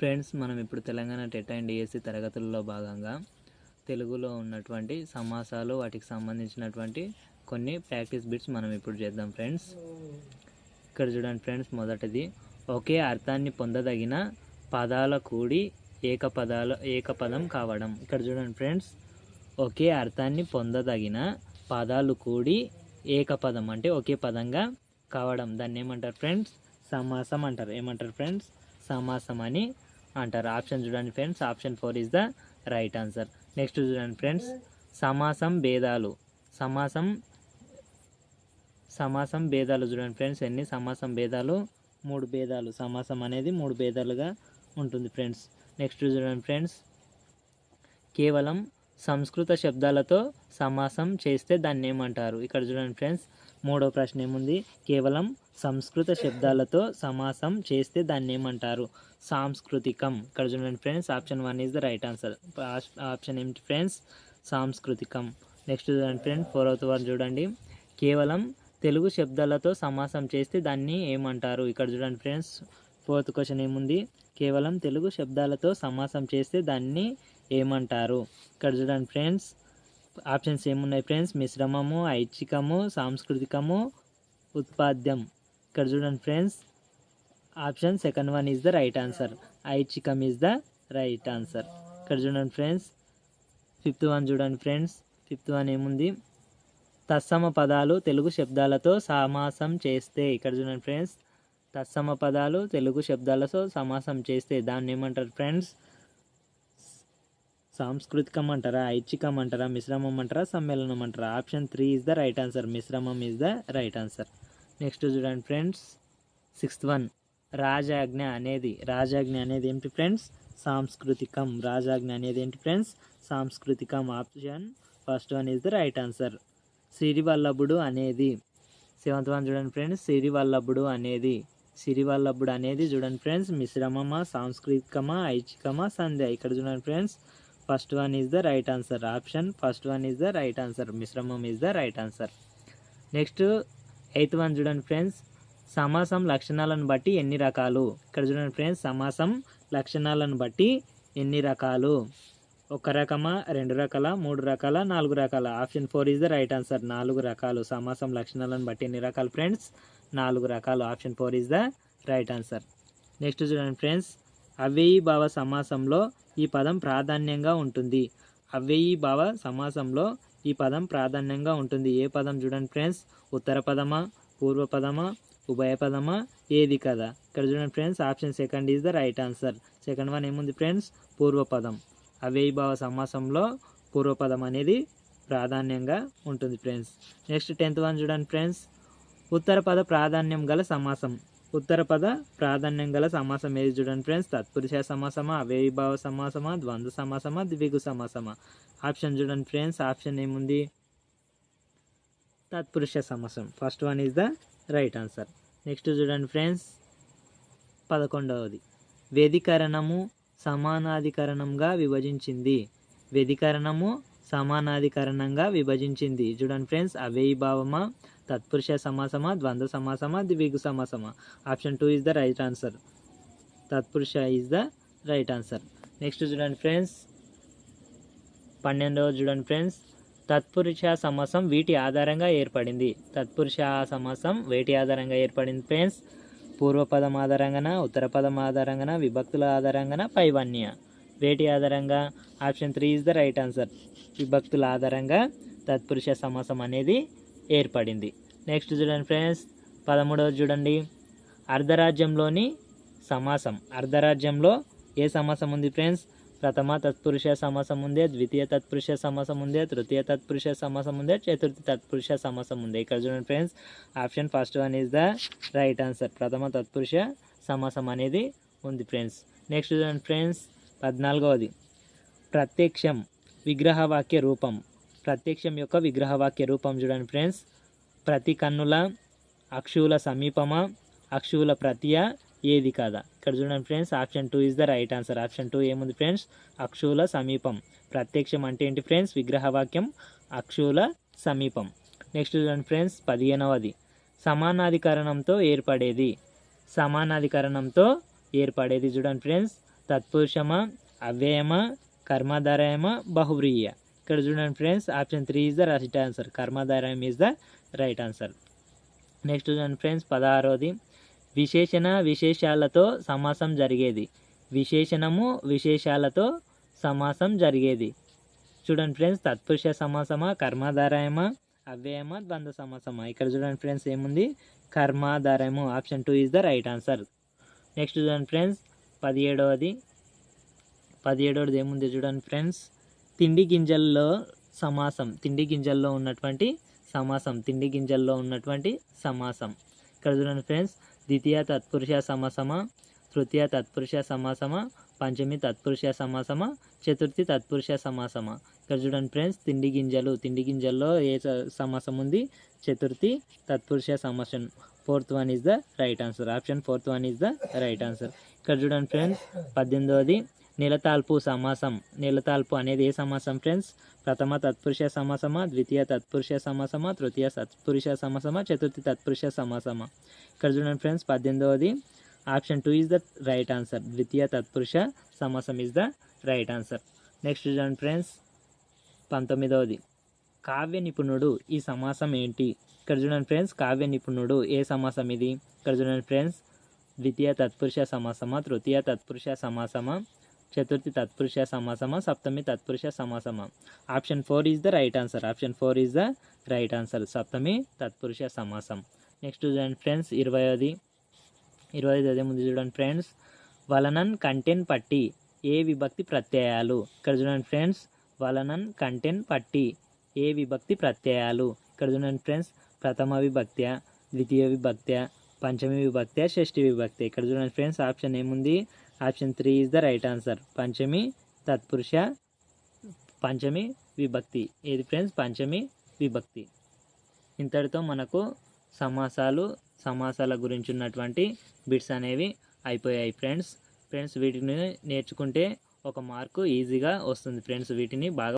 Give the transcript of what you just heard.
Friends మనం ఇప్పుడు Telangana TET and DSC తరగతుల్లో భాగంగా తెలుగులో ఉన్నటువంటి సమాసాలు వాటికి సంబంధించినటువంటి కొన్ని ప్రాక్టీస్ బిట్స్ మనం ఇప్పుడు చేద్దాం ఫ్రెండ్స్. ఇక్కడ చూడండి ఫ్రెండ్స్ మొదటిది ఒకే అర్థాన్ని పొందదగిన పదాల కూడి ఏకపదాల ఏకపదం కావడం. ఇక్కడ చూడండి ఫ్రెండ్స్ ఒకే అర్థాన్ని పొందదగిన పదాలు కూడి ఏకపదం అంటే ఒకే పదంగా కావడం. దాన్ని ఏమంటారు ఫ్రెండ్స్? సమాసం అంటారు. ఏమంటారు ఫ్రెండ్స్? సమాసం అని అంటారు. ఆప్షన్ చూడండి friends option four is the right answer next చూడండి ఫ్రెండ్స్ సమాసం భేదాలు. సమాసం సమాసం భేదాలు చూడండి ఫ్రెండ్స్ ఎన్ని? సమాసం భేదాలు మూడు భేదాలు. సమాసం అనేది మూడు భేదాలుగా ఉంటుంది ఫ్రెండ్స్ నెక్స్ట్ చూడండి ఫ్రెండ్స్ కేవలం సంస్కృత శబ్దాలతో సమాసం చేస్తే దాన్ని ఏమంటారు? ఇక్కడ చూడండి ఫ్రెండ్స్ మూడో ప్రశ్న ఏముంది? కేవలం సంస్కృత శబ్దాలతో సమాసం చేస్తే దాన్ని ఏమంటారు? సాంస్కృతికం. ఇక్కడ చూడండి friends option one is the right answer. Option ఏమిటి ఫ్రెండ్స్? సాంస్కృతికం. నెక్స్ట్ చూడండి ఫ్రెండ్స్ ఫోర్త్ వన్ చూడండి. కేవలం తెలుగు శబ్దాలతో సమాసం చేస్తే దాన్ని ఏమంటారు? ఇక్కడ చూడండి ఫ్రెండ్స్ ఫోర్త్ క్వశ్చన్ ఏముంది? కేవలం తెలుగు శబ్దాలతో సమాసం చేస్తే దాన్ని ఏమంటారు? ఇక్కడ చూడండి ఫ్రెండ్స్. ఆప్షన్స్ ఏమున్నాయి ఫ్రెండ్స్? మిశ్రమము ఐచ్ఛికము సాంస్కృతికము ఉత్పాద్యం. ఇక్కడ చూడండి friends. Option second one is the right answer. ఐచ్ఛికం is the right answer. ఇక్కడ చూడండి ఫ్రెండ్స్. ఫిఫ్త్ వన్ చూడండి ఫ్రెండ్స్. ఫిఫ్త్ వన్ ఏముంది? తత్సమ పదాలు తెలుగు శబ్దాలతో సమాసం చేస్తే ఇక్కడ చూడండి ఫ్రెండ్స్. తత్సమ పదాలు తెలుగు శబ్దాలతో సమాసం చేస్తే దాన్ని ఏమంటారు ఫ్రెండ్స్? సాంస్కృతికం అంటారా ఐచ్ఛికం అంటారా మిశ్రమం అంటారా సమ్మేళనం అంటారా option three is the right answer. మిశ్రమం is the right answer. Next చూడండి ఫ్రెండ్స్. Sixth one. రాజాజ్ఞ అనేది రాజాజ్ఞ అనేది ఏంటి ఫ్రెండ్స్? సాంస్కృతికం. రాజాజ్ఞ అనేది ఏంటి friends? సాంస్కృతికం option first one is the right answer. సిరివల్లభుడు అనేది. సెవెంత్ వన్ చూడండి ఫ్రెండ్స్. సిరివల్లభుడు అనేది. సిరివల్లభుడు అనేది చూడండి ఫ్రెండ్స్. మిశ్రమమా సాంస్కృతికమా ఐచ్ఛికమా సంధ్య? ఇక్కడ చూడండి friends. First one is the right answer option first one is the right answer మిశ్రమం is the right answer next eighth one చూడండి ఫ్రెండ్స్ సమాసం లక్షణాలను బట్టి ఎన్ని రకాలు ఇక్కడ చూడండి ఫ్రెండ్స్ సమాసం లక్షణాలను బట్టి ఎన్ని రకాలు ఒక రకమా రెండు రకాల మూడు రకాల నాలుగు రకాల option four is the right answer నాలుగు రకాలు సమాసం లక్షణాలను బట్టి ఎన్ని రకాలు ఫ్రెండ్స్ నాలుగు రకాలు option four is the right answer next చూడండి ఫ్రెండ్స్ అవ్యయీ భావ సమాసంలో ఈ పదం ప్రాధాన్యంగా ఉంటుంది. అవ్యయీ భావ సమాసంలో ఈ పదం ప్రాధాన్యంగా ఉంటుంది. ఏ పదం చూడండి ఫ్రెండ్స్? ఉత్తర పదమా? పూర్వ పదమా? ఉభయ పదమా? ఏది కదా? ఇక్కడ చూడండి friends option second is the right answer. Second one ఏముంది ఫ్రెండ్స్? పూర్వపదం అవ్యయీభావ సమాసంలో పూర్వపదం అనేది ప్రాధాన్యంగా ఉంటుంది ఫ్రెండ్స్. నెక్స్ట్ టెన్త్ వన్ చూడండి ఫ్రెండ్స్. ఉత్తర పద ప్రాధాన్యం గల సమాసం. ఉత్తర పద ప్రాధాన్యం గల సమాసం ఏది చూడండి ఫ్రెండ్స్? తత్పురుష సమాసమా అవ్యయీభావ సమాసమా ద్వంద్వ సమాసమా ద్విగు సమాసమా? ఆప్షన్ చూడండి ఫ్రెండ్స్ ఆప్షన్ ఏముంది? తత్పురుష సమాసం. First one is the right answer. Next చూడండి ఫ్రెండ్స్ పదకొండవది. వ్యధికరణము సమానాధికరణంగా విభజించింది. వ్యధికరణము సమానాధికరణంగా విభజించింది. చూడండి ఫ్రెండ్స్ అవ్యయీభావమా తత్పురుష సమాసమా ద్వంద్వ సమాసమా ద్విగు సమాసమా? Option two is the right answer తత్పురుష is the right answer next చూడండి ఫ్రెండ్స్ పన్నెండవ చూడండి ఫ్రెండ్స్ తత్పురుష సమాసం వీటి ఆధారంగా ఏర్పడింది. తత్పురుష సమాసం వేటి ఆధారంగా ఏర్పడింది ఫ్రెండ్స్ పూర్వపదం ఆధారంగాన ఉత్తర పదం ఆధారంగాన విభక్తుల ఆధారంగాన పైవన్య? వేటి ఆధారంగా? Option three is the right answer విభక్తుల ఆధారంగా తత్పురుష సమాసం అనేది ఏర్పడింది. నెక్స్ట్ చూడండి ఫ్రెండ్స్ పదమూడవ చూడండి. అర్ధరాజ్యంలోని సమాసం. అర్ధరాజ్యంలో ఏ సమాసం ఉంది ఫ్రెండ్స్ ప్రథమ తత్పురుష సమాసం ఉందే ద్వితీయ తత్పురుష సమాసం ఉందే తృతీయ తత్పురుష సమాసం ఉందే చతుర్థి తత్పురుష సమాసం ఉంది. ఇక్కడ చూడండి friends option first one is the right answer ప్రథమ తత్పురుష సమాసం అనేది ఉంది ఫ్రెండ్స్ నెక్స్ట్ చూడండి ఫ్రెండ్స్ పద్నాలుగవది. ప్రత్యక్షం. విగ్రహవాక్య రూపం. ప్రత్యక్షం యొక్క విగ్రహవాక్య రూపం చూడండి ఫ్రెండ్స్. ప్రతి కన్నుల అక్షువుల సమీపమా? అక్షువుల ప్రతియ ఏది కాదా? ఇక్కడ చూడండి friends option two is the right answer option two ఏముంది ఫ్రెండ్స్? అక్షువుల సమీపం. ప్రత్యక్షం అంటే ఏంటి ఫ్రెండ్స్? విగ్రహవాక్యం అక్షువుల సమీపం. నెక్స్ట్ చూడండి ఫ్రెండ్స్ పదిహేనవది. సమానాధికరణంతో ఏర్పడేది. సమానాధికరణంతో ఏర్పడేది చూడండి ఫ్రెండ్స్. తత్పురుషమా అవ్యయమా కర్మధారయమా బహువ్రీయ. ఇక్కడ చూడండి friends option three is the right answer కర్మధారయం is the right answer next చూడండి ఫ్రెండ్స్ పదహారోది. విశేషణ విశేషాలతో సమాసం జరిగేది. విశేషణము విశేషాలతో సమాసం జరిగేది. చూడండి ఫ్రెండ్స్ తత్పురుష సమాసమా కర్మాధారాయమా అవ్యయమా ద్వంద్వ సమాసమా? ఇక్కడ చూడండి ఫ్రెండ్స్ ఏముంది? కర్మాధారయము. Option two is the right answer next చూడండి ఫ్రెండ్స్ పదిహేడవది పదిహేడవది ఏముంది చూడండి ఫ్రెండ్స్? తిండి గింజల్లో సమాసం తిండి గింజల్లో ఉన్నటువంటి సమాసం తిండి గింజల్లో ఉన్నటువంటి సమాసం. ఇక్కడ చూడండి ఫ్రెండ్స్ ద్వితీయ తత్పురుష సమాసమా తృతీయ తత్పురుష సమాసమా పంచమి తత్పురుష సమాసమా చతుర్థి తత్పురుష సమాసమా. ఇక్కడ చూడండి ఫ్రెండ్స్ తిండి గింజలు తిండి గింజల్లో ఏ స- సమాసం ఉంది? చతుర్థి తత్పురుష సమాసం. Fourth one is the right answer. Option fourth one is the right answer. ఇక్కడ చూడండి ఫ్రెండ్స్ పద్దెనిమిదవది నిలతాల్పు సమాసం. నిలతాల్పు అనేది ఏ సమాసం ఫ్రెండ్స్? ప్రథమ తత్పురుష సమాసమా ద్వితీయ తత్పురుష సమాసమా తృతీయ తత్పురుష సమాసమా చతుర్థి తత్పురుష సమాసమా? ఇక్కడ చూడండి friends పద్దెనిమిదవది. Option two is the right answer. ద్వితీయ తత్పురుష సమాసం is the right answer. Next చూడండి ఫ్రెండ్స్ పంతొమ్మిదవది. కావ్య నిపుణుడు ఈ సమాసం ఏంటి? ఇక్కడ చూడండి ఫ్రెండ్స్ కావ్య నిపుణుడు ఏ సమాసం ఇది? ఇక్కడ చూడండి ఫ్రెండ్స్ ద్వితీయ తత్పురుష సమాసమా తృతీయ తత్పురుష సమాసమా? చతుర్థి తత్పురుష సమాసమా సప్తమి తత్పురుష సమాసమా. Option four is the right answer option four is the right answer సప్తమి తత్పురుష సమాసం నెక్స్ట్ చూడండి ఫ్రెండ్స్ ఇరవైది ఇరవై ఐదు అదే ముందు చూడండి ఫ్రెండ్స్ వలనన్ కంటెన్ పట్టి ఏ విభక్తి ప్రత్యయాలు? ఇక్కడ చూడండి ఫ్రెండ్స్ వలనన్ కంటెన్ పట్టి ఏ విభక్తి ప్రత్యయాలు? ఇక్కడ చూడండి ఫ్రెండ్స్ ప్రథమ విభక్త్య ద్వితీయ విభక్త్య పంచమి విభక్త్య షష్ఠి విభక్తి ఇక్కడ చూడండి ఫ్రెండ్స్ ఆప్షన్ ఏముంది? Option three is the right answer. పంచమి తత్పురుష పంచమి విభక్తి. ఏది ఫ్రెండ్స్? పంచమి విభక్తి. ఇంతటితో మనకు సమాసాలు సమాసాల గురించి ఉన్నటువంటి బిట్స్ అనేవి అయిపోయాయి ఫ్రెండ్స్. ఫ్రెండ్స్ వీటిని నేర్చుకుంటే ఒక మార్కు ఈజీగా వస్తుంది ఫ్రెండ్స్. వీటిని బాగా